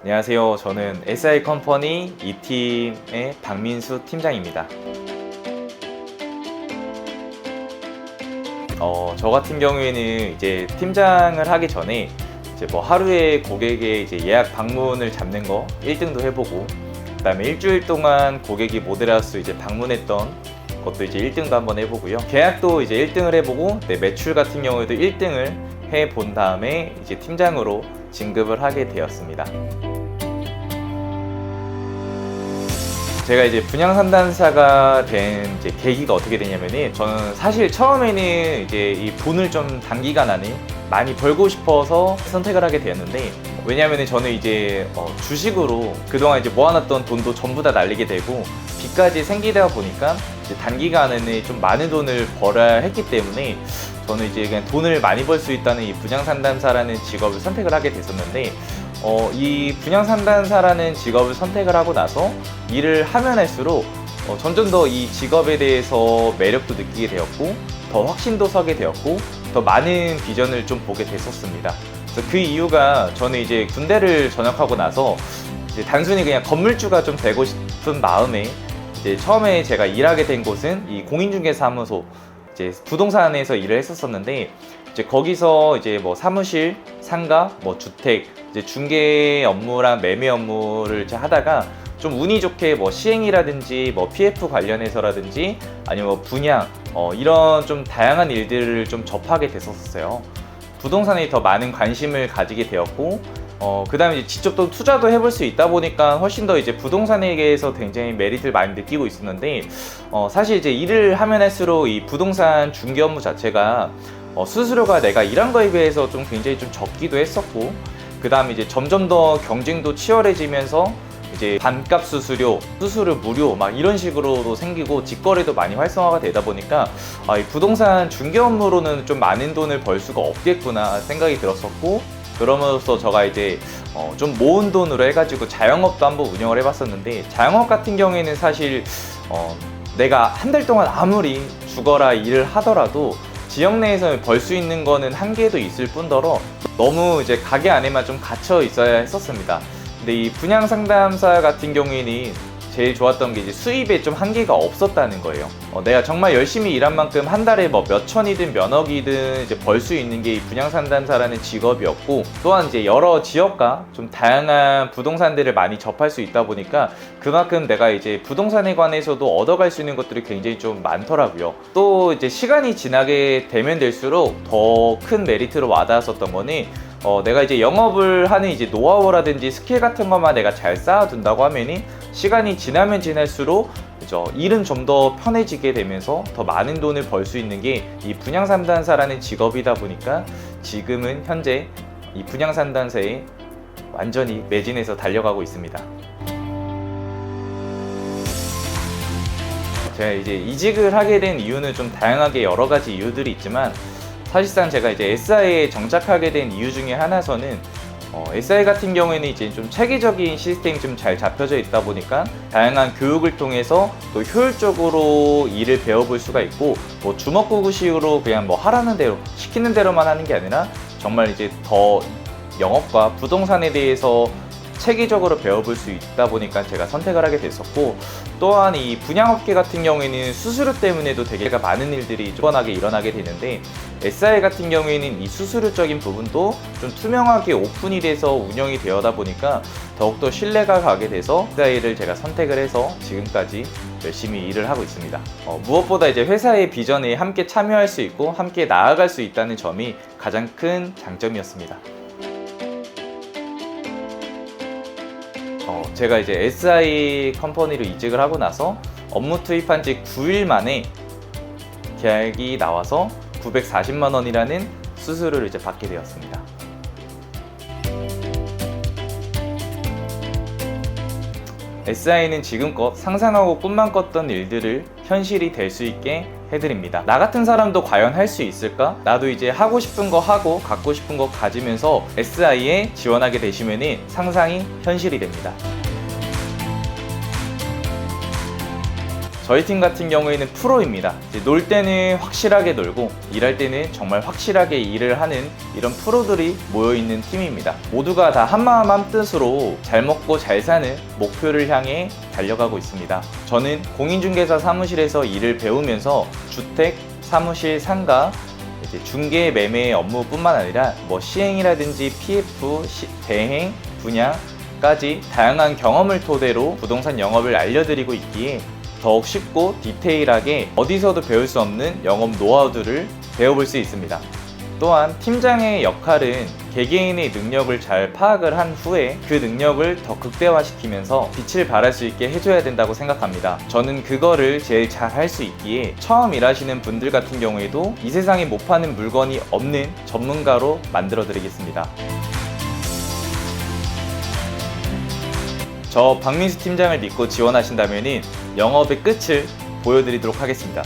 안녕하세요. 저는 SI 컴퍼니 이 팀의 박민수 팀장입니다. 어, 저 같은 경우에는 이제 팀장을 하기 전에 이제 뭐 하루에 고객의 이제 예약 방문을 잡는 거 1등도 해보고 그다음에 일주일 동안 고객이 모델하우스 이제 방문했던 것도 이제 1등도 한번 해보고요. 계약도 이제 1등을 해보고 네, 매출 같은 경우에도 1등을 해본 다음에 이제 팀장으로 진급을 하게 되었습니다. 제가 이제 분양 상담사가 된 이제 계기가 어떻게 되냐면은 저는 사실 처음에는 이제 이 돈을 좀 단기간 안에 많이 벌고 싶어서 선택을 하게 되었는데 왜냐면은 저는 이제 어, 주식으로 그동안 이제 모아놨던 돈도 전부 다 날리게 되고 빚까지 생기다 보니까 이제 단기간에 좀 많은 돈을 벌어야 했기 때문에 저는 이제 그냥 돈을 많이 벌 수 있다는 이 분양 상담사라는 직업을 선택을 하게 됐었는데 어, 이 분양 상담사라는 직업을 선택을 하고 나서 일을 하면 할수록 어, 점점 더 이 직업에 대해서 매력도 느끼게 되었고 더 확신도 서게 되었고 더 많은 비전을 좀 보게 됐었습니다. 그래서 그 이유가 저는 이제 군대를 전역하고 나서 이제 단순히 그냥 건물주가 좀 되고 싶은 마음에 이제 처음에 제가 일하게 된 곳은 이 공인중개사무소 이제 부동산에서 일을 했었었는데 이제 거기서 이제 뭐 사무실, 상가, 뭐 주택 이제 중개 업무랑 매매 업무를 이제 하다가 좀 운이 좋게 뭐 시행이라든지 뭐 PF 관련해서라든지 아니면 뭐 분양 어 이런 좀 다양한 일들을 좀 접하게 됐었어요. 부동산에 더 많은 관심을 가지게 되었고 어, 그 다음에 직접 또 투자도 해볼 수 있다 보니까 훨씬 더 이제 부동산에 대해서 굉장히 메리트를 많이 느끼고 있었는데, 어, 사실 이제 일을 하면 할수록 이 부동산 중개 업무 자체가 어, 수수료가 내가 일한 거에 비해서 좀 굉장히 좀 적기도 했었고, 그 다음에 이제 점점 더 경쟁도 치열해지면서 이제 반값 수수료, 수수료 무료 막 이런 식으로도 생기고 직거래도 많이 활성화가 되다 보니까 아, 이 부동산 중개 업무로는 좀 많은 돈을 벌 수가 없겠구나 생각이 들었었고 그러면서 제가 이제 어, 좀 모은 돈으로 해가지고 자영업도 한번 운영을 해봤었는데 자영업 같은 경우에는 사실 어, 내가 한 달 동안 아무리 죽어라 일을 하더라도 지역 내에서 벌 수 있는 거는 한계도 있을 뿐더러 너무 이제 가게 안에만 좀 갇혀 있어야 했었습니다. 근데 이 분양 상담사 같은 경우에는 제일 좋았던 게 이제 수입에 좀 한계가 없었다는 거예요. 어, 내가 정말 열심히 일한 만큼 한 달에 뭐 몇 천이든 몇 억이든 이제 벌 수 있는 게 이 분양 상담사라는 직업이었고 또한 이제 여러 지역과 좀 다양한 부동산들을 많이 접할 수 있다 보니까 그만큼 내가 이제 부동산에 관해서도 얻어갈 수 있는 것들이 굉장히 좀 많더라고요. 또 이제 시간이 지나게 되면 될수록 더 큰 메리트로 와닿았었던 거는 어, 내가 이제 영업을 하는 이제 노하우라든지 스킬 같은 것만 내가 잘 쌓아둔다고 하면은 시간이 지나면 지날수록 그죠 일은 좀 더 편해지게 되면서 더 많은 돈을 벌 수 있는 게 이 분양 상담사라는 직업이다 보니까 지금은 현재 이 분양 상담사에 완전히 매진해서 달려가고 있습니다. 제가 이제 이직을 하게 된 이유는 좀 다양하게 여러 가지 이유들이 있지만 사실상 제가 이제 SI에 정착하게 된 이유 중에 하나서는 어, SI 같은 경우에는 이제 좀 체계적인 시스템이 좀 잘 잡혀져 있다 보니까 다양한 교육을 통해서 또 효율적으로 일을 배워볼 수가 있고 뭐 주먹구구식으로 그냥 뭐 하라는 대로 시키는 대로만 하는 게 아니라 정말 이제 더 영업과 부동산에 대해서 체계적으로 배워볼 수 있다 보니까 제가 선택을 하게 됐었고 또한 이 분양업계 같은 경우에는 수수료 때문에도 되게 많은 일들이 뻔하게 일어나게 되는데 SI 같은 경우에는 이 수수료적인 부분도 좀 투명하게 오픈이 돼서 운영이 되어다 보니까 더욱더 신뢰가 가게 돼서 SI를 제가 선택을 해서 지금까지 열심히 일을 하고 있습니다. 어, 무엇보다 이제 회사의 비전에 함께 참여할 수 있고 함께 나아갈 수 있다는 점이 가장 큰 장점이었습니다. 어, 제가 이제 SI 컴퍼니로 이직을 하고 나서 업무 투입한 지 9일 만에 계약이 나와서 940만 원이라는 수수료를 이제 받게 되었습니다. SI는 지금껏 상상하고 꿈만 꿨던 일들을 현실이 될 수 있게 해드립니다. 나 같은 사람도 과연 할 수 있을까? 나도 이제 하고 싶은 거 하고 갖고 싶은 거 가지면서 SI에 지원하게 되시면 상상이 현실이 됩니다. 저희 팀 같은 경우에는 프로입니다. 놀 때는 확실하게 놀고 일할 때는 정말 확실하게 일을 하는 이런 프로들이 모여 있는 팀입니다. 모두가 다 한마음 한뜻으로 잘 먹고 잘 사는 목표를 향해 달려가고 있습니다. 저는 공인중개사 사무실에서 일을 배우면서 주택, 사무실, 상가, 중개 매매 업무뿐만 아니라 뭐 시행이라든지 PF, 시- 대행, 분양 까지 다양한 경험을 토대로 부동산 영업을 알려드리고 있기에 더욱 쉽고 디테일하게 어디서도 배울 수 없는 영업 노하우들을 배워볼 수 있습니다. 또한 팀장의 역할은 개개인의 능력을 잘 파악을 한 후에 그 능력을 더 극대화시키면서 빛을 발할 수 있게 해줘야 된다고 생각합니다. 저는 그거를 제일 잘 할 수 있기에 처음 일하시는 분들 같은 경우에도 이 세상에 못 파는 물건이 없는 전문가로 만들어 드리겠습니다. 저 박민수 팀장을 믿고 지원하신다면 영업의 끝을 보여드리도록 하겠습니다.